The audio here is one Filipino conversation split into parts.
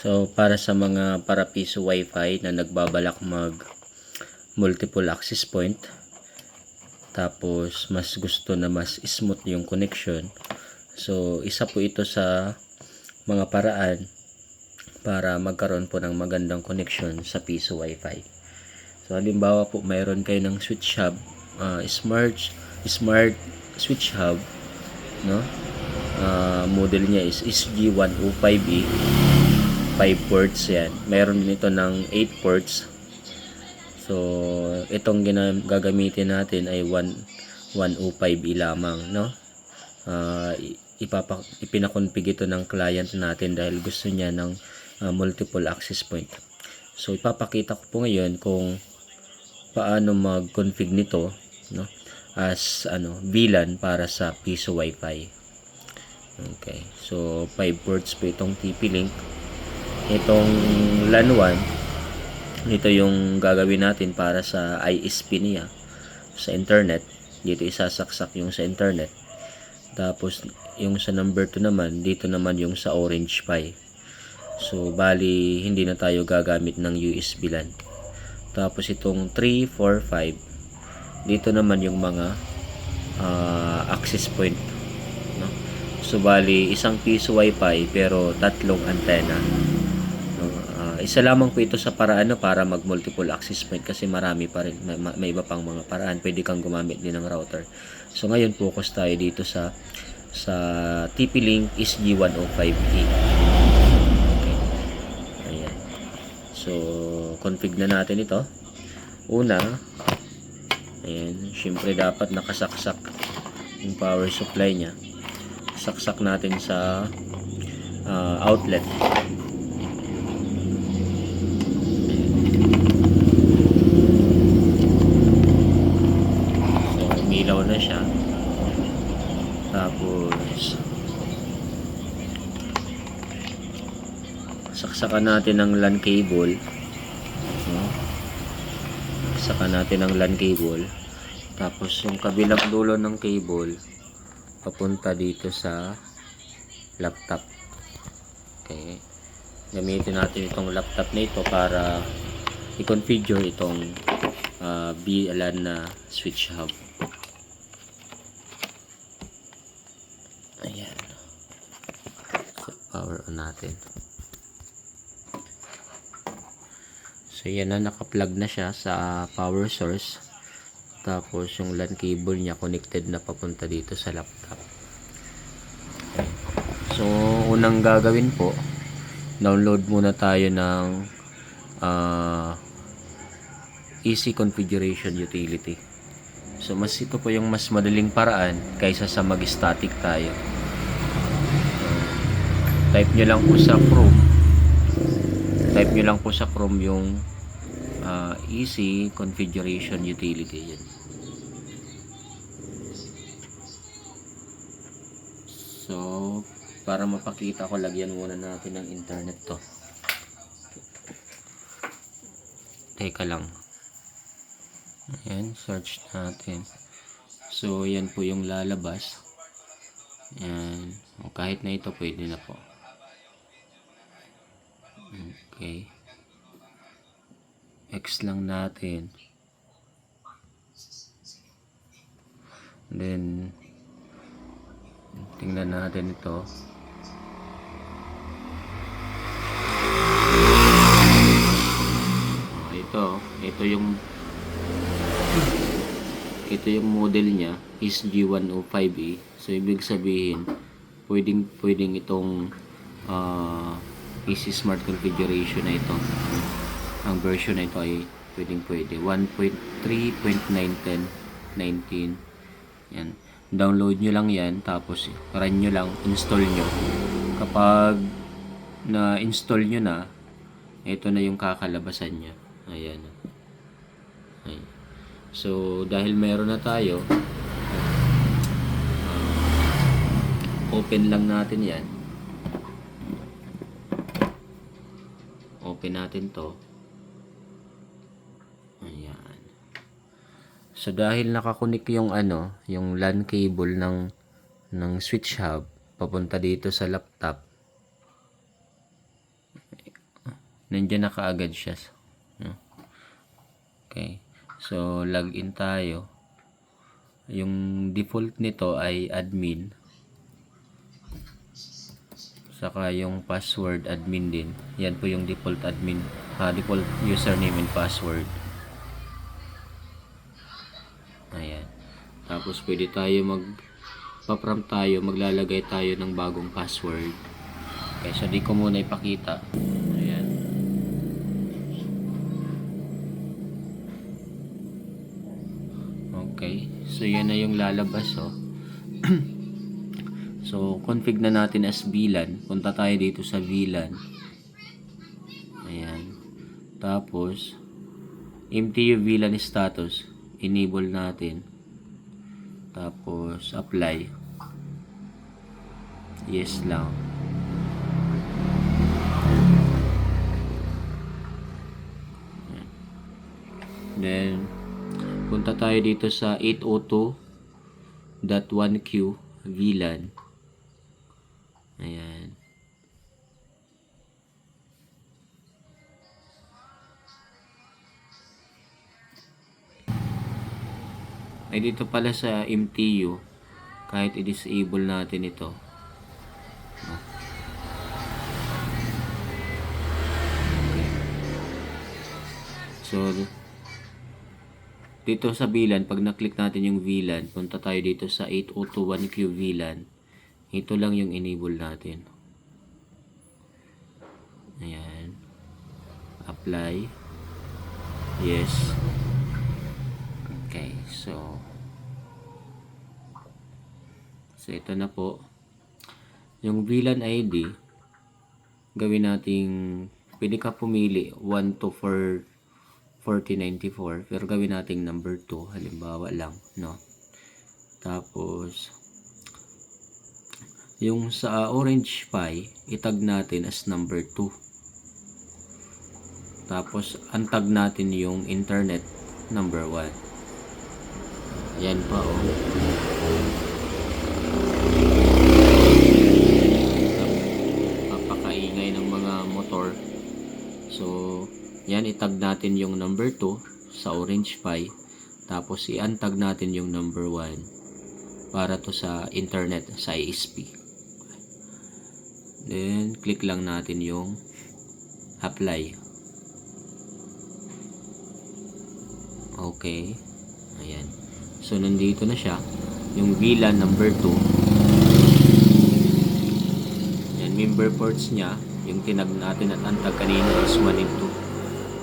So, para sa mga para piso wifi na nagbabalak mag multiple access point, tapos mas gusto na mas smooth yung connection. So, isa po ito sa mga paraan para magkaroon po ng magandang connection sa piso wifi. So, halimbawa po, mayroon kayo ng switch hub, ah, smart, smart switch hub, no? Ah, model niya is SG105E. 5 ports yan. Meron din ito ng 8 ports. So, itong gagamitin natin ay 1 105E lamang, no? Ah, i- ipapa ipinakonfig ito ng client natin dahil gusto niya ng ah, multiple access point. So, ipapakita ko po ngayon kung paano mag-config nito, no? As ano, VLAN para sa Piso Wi-Fi. Okay. So, 5 ports po itong TP-Link. Itong LAN 1, ito yung gagawin natin para sa ISP niya sa internet. Dito isasaksak yung sa internet. Tapos, yung sa number 2 naman, dito naman yung sa Orange Pi. So, bali, hindi na tayo gagamit ng USB LAN. Tapos, itong 3, 4, 5, dito naman yung mga ah, access point. No? So, bali, isang piso wifi pero tatlong antena. Isa lamang po ito sa paraan no, para mag multiple access point kasi marami pa rin. May, may iba pang mga paraan. Pwede kang gumamit din ng router. So, ngayon focus tayo dito sa sa TP-Link SG105E. Okay. Ayan. So, config na natin ito. Una, ayan, syempre dapat nakasaksak yung power supply niya. Saksak natin sa ah, outlet. So, umilaw na siya. Tapos, saksakan natin ng LAN cable. No? Natin ng LAN cable. Tapos, yung kabilang dulo ng cable, papunta dito sa laptop. Okay. Gamitin natin itong laptop na ito para i-configure itong uh, VLAN na switch hub. Ayan. So, power on natin. So, yan na. Naka-plug na siya sa power source. Tapos, yung LAN cable niya connected na papunta dito sa laptop. So, unang gagawin po, download muna tayo ng ah, easy configuration utility. So, mas ito po yung mas madaling paraan kaysa sa mag-static tayo. Type nyo lang po sa Chrome. Type nyo lang po sa Chrome yung ah, easy configuration utility. Yan. So, para mapakita ko, lagyan muna natin ng internet to. Teka lang. Ayan, search natin. So, yan po yung lalabas. Ayan. Kahit na ito, pwede na po. Okay. X lang natin. Then, tingnan natin ito. Ito, ito yung ito yung model niya is G105E. So, ibig sabihin, pwedeng, pwedeng itong ah, PC Smart Configuration na ito. Ang version na ito ay pwedeng pwede. 1.3.910.19 Yan. Download nyo lang yan. Tapos, run nyo lang. Install nyo. Kapag na-install nyo na, ito na yung kakalabasan niya. Ayan. Ayan. So, dahil meron na tayo, uh, open lang natin yan. Open natin to. Ayan. So, dahil nakakunik yung ano, yung LAN cable ng, ng switch hub, papunta dito sa laptop, Nandiyan na kaagad siya. Okay. So, login tayo. Yung default nito ay admin. Saka yung password admin din. Yan po yung default admin, ah, default username and password. Tapos pwede tayo mag papram tayo, maglalagay tayo ng bagong password. Okay, so di ko muna ipakita. Ayan. Okay. So yan na yung lalabas oh. So, config na natin as VLAN. Punta tayo dito sa VLAN. Ayan. Tapos, MTU VLAN status. Enable natin. Tapos, apply. Yes lang. Then, punta tayo dito sa 802.1q VLAN. Ayan. Ay dito pala sa MTU, kahit i-disable natin ito. So, dito sa VLAN, pag na-click natin yung VLAN, punta tayo dito sa 8021Q VLAN. Ito lang yung enable natin. Ayan. Apply. Yes. Okay, so So ito na po. Yung VLAN ID gawin nating pwede ka pumili 1 to 4 4094 pero gawin nating number 2 halimbawa lang no? Tapos yung sa orange pie itag natin as number 2 tapos antag natin yung internet number 1 yan pa oh papakaingay ng mga motor so yan itag natin yung number 2 sa orange pie. Tapos i-untag natin yung number 1 para to sa internet sa ISP then click lang natin yung apply. Okay. Ayan. So nandito na siya. Yung VLAN number 2 yan member ports niya. Yung tinag natin at antag kanina is 1 and 2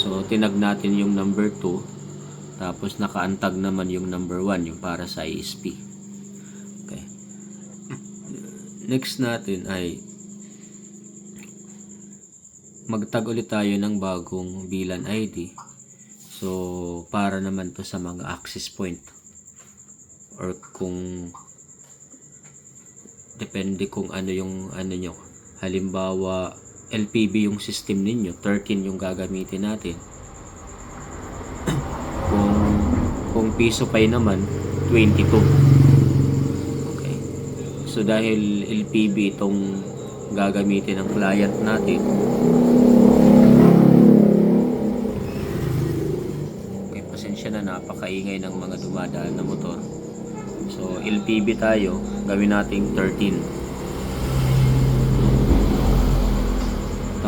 so tinag natin yung number 2 tapos nakaantag naman yung number 1 yung para sa ISP okay. Next natin ay magtag ulit tayo ng bagong VLAN ID so para naman to sa mga access point. Or kung depende kung ano yung ano nyo. Halimbawa LPB yung system ninyo 13 yung gagamitin natin. Kung kung piso pay naman 22 okay. So dahil LPB itong gagamitin ng client natin. Okay pasensya na napakaingay ng mga dumadaan na motor. So LPB tayo gawin nating 13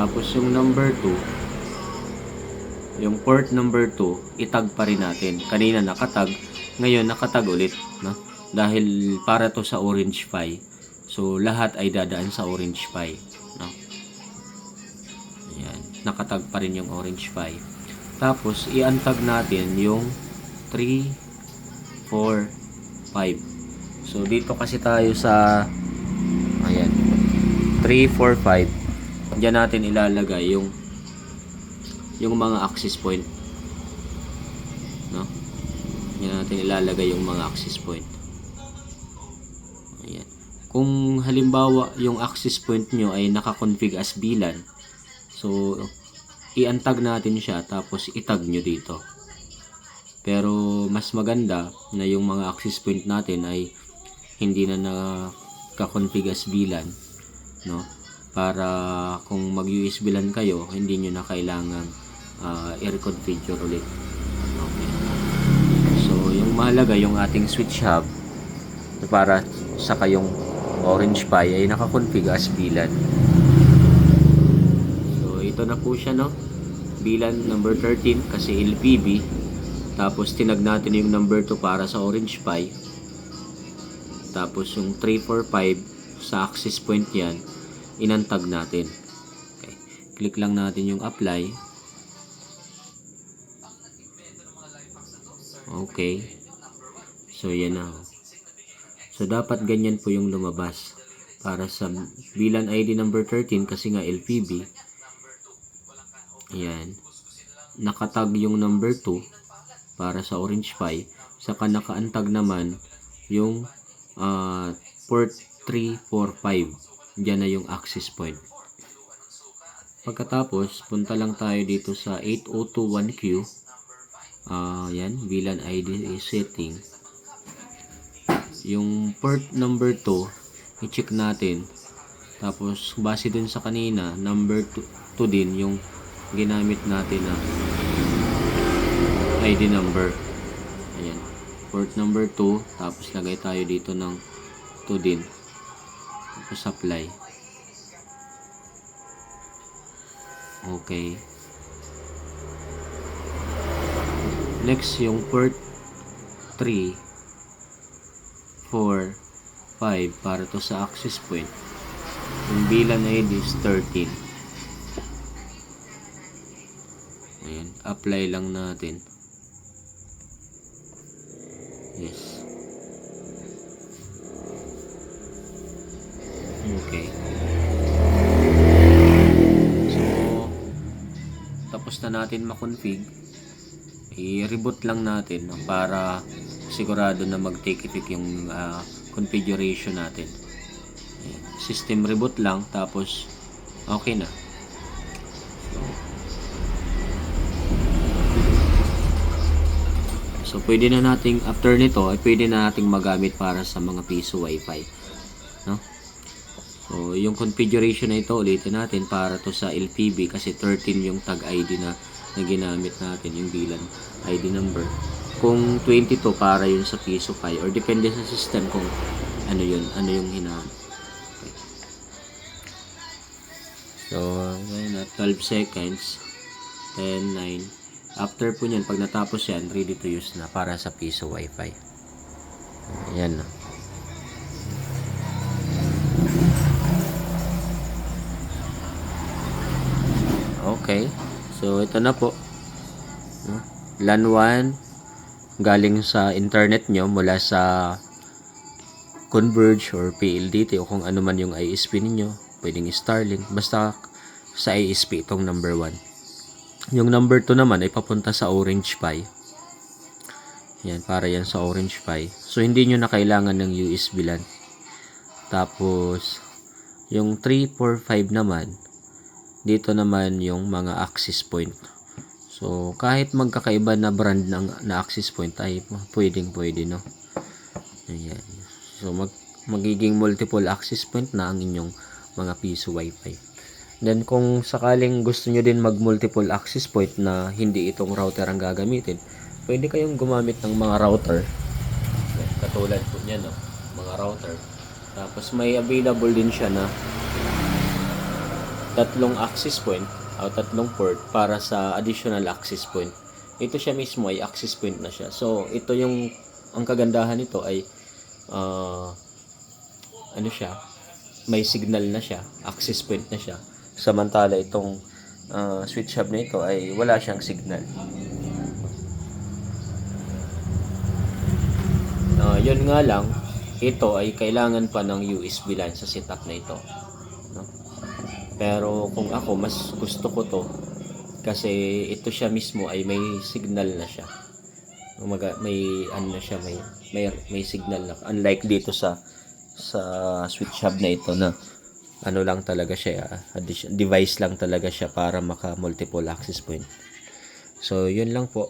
Tapos yung number 2, yung port number 2, itag pa rin natin. Kanina nakatag, ngayon nakatag ulit, no? Dahil para to sa orange pie. So lahat ay dadaan sa orange pie, no? Ayan, nakatag pa rin yung orange pie. Tapos i-untag natin yung 3 4 5. So dito kasi tayo sa ayan 3 4 5 Diyan natin ilalagay yung yung mga access point. No? Diyan natin ilalagay yung mga access point. Ayan. Kung halimbawa yung access point nyo ay naka-config as VLAN, so i-untag natin siya tapos itag nyo dito. Pero mas maganda na yung mga access point natin ay hindi na naka-config as VLAN, no? Para kung mag-USB LAN kayo, hindi nyo na kailangang ah, i-reconfigure ulit. Okay. So, yung mahalaga, yung ating switch hub para sa kayong Orange Pi ay nakakonfig as VLAN. So, ito na po siya, no? VLAN number 13 kasi LPB. Tapos, tinag natin yung number 2 para sa Orange Pi. Tapos, yung 345 sa access point yan, inantag natin. Okay. Click lang natin yung apply. Okay. So, yan na. So, dapat ganyan po yung lumabas. Para sa VLAN ID number 13 kasi nga LPB. Yan. Nakatag yung number 2 para sa Orange Pi. Saka nakaantag naman yung ah, port 345. Diyan na yung access point. Pagkatapos, punta lang tayo dito sa 8021Q. Ah, yan, VLAN ID setting. Yung port number 2, i-check natin. Tapos, base dun sa kanina, number 2 din yung ginamit natin na ID number. Ayan. Port number 2, tapos lagay tayo dito ng 2 din. Tapos apply. Okay. Next, yung port 3, 4, 5 para to sa access point. Yung bilan ID is 13. Ayan, apply lang natin. Na natin makonfig. I-reboot lang natin no, para sigurado na mag-take effect yung ah, configuration natin. System reboot lang tapos okay na. So, pwede na nating, after nito, ay pwede na nating magamit para sa mga piso wifi. So, yung configuration na ito, ulitin natin para to sa LPB kasi 13 yung tag ID na, na ginamit natin, yung bilan ID number. Kung 22 para yun sa piso pi or depende sa system kung ano yun, ano yung hinahanap. Okay. So, ngayon na 12 seconds, 10, 9, After po niyan, pag natapos yan, ready to use na para sa piso wifi. Ayan na. Okay. So, ito na po. LAN 1 galing sa internet nyo mula sa Converge or PLDT o kung ano man yung ISP ninyo. Pwedeng Starlink. Basta sa ISP itong number 1. Yung number 2 naman ay papunta sa Orange Pi. Yan, para yan sa Orange Pi. So, hindi nyo na kailangan ng USB LAN. Tapos, yung 3, 4, 5 naman, dito naman yung mga access point. So, kahit magkakaiba na brand ng na access point ay pwedeng pwede, no? Ayan. So, mag, magiging multiple access point na ang inyong mga piso wifi. Then kung sakaling gusto nyo din mag multiple access point na hindi itong router ang gagamitin, pwede kayong gumamit ng mga router. Katulad po niyan, no? mga router. Tapos may available din siya na tatlong access point o tatlong port para sa additional access point. Ito siya mismo ay access point na siya. So, ito yung ang kagandahan nito ay ah, ano siya, may signal na siya, access point na siya. Samantala itong ah, switch hub na ito ay wala siyang signal. Ah, yun nga lang, ito ay kailangan pa ng USB LAN sa setup na ito. Pero kung ako, mas gusto ko to kasi ito siya mismo ay may signal na siya. Umaga, may ano siya, may may may signal na. Unlike dito sa sa switch hub na ito na ano lang talaga siya, ah, device lang talaga siya para maka multiple access point. So, yun lang po.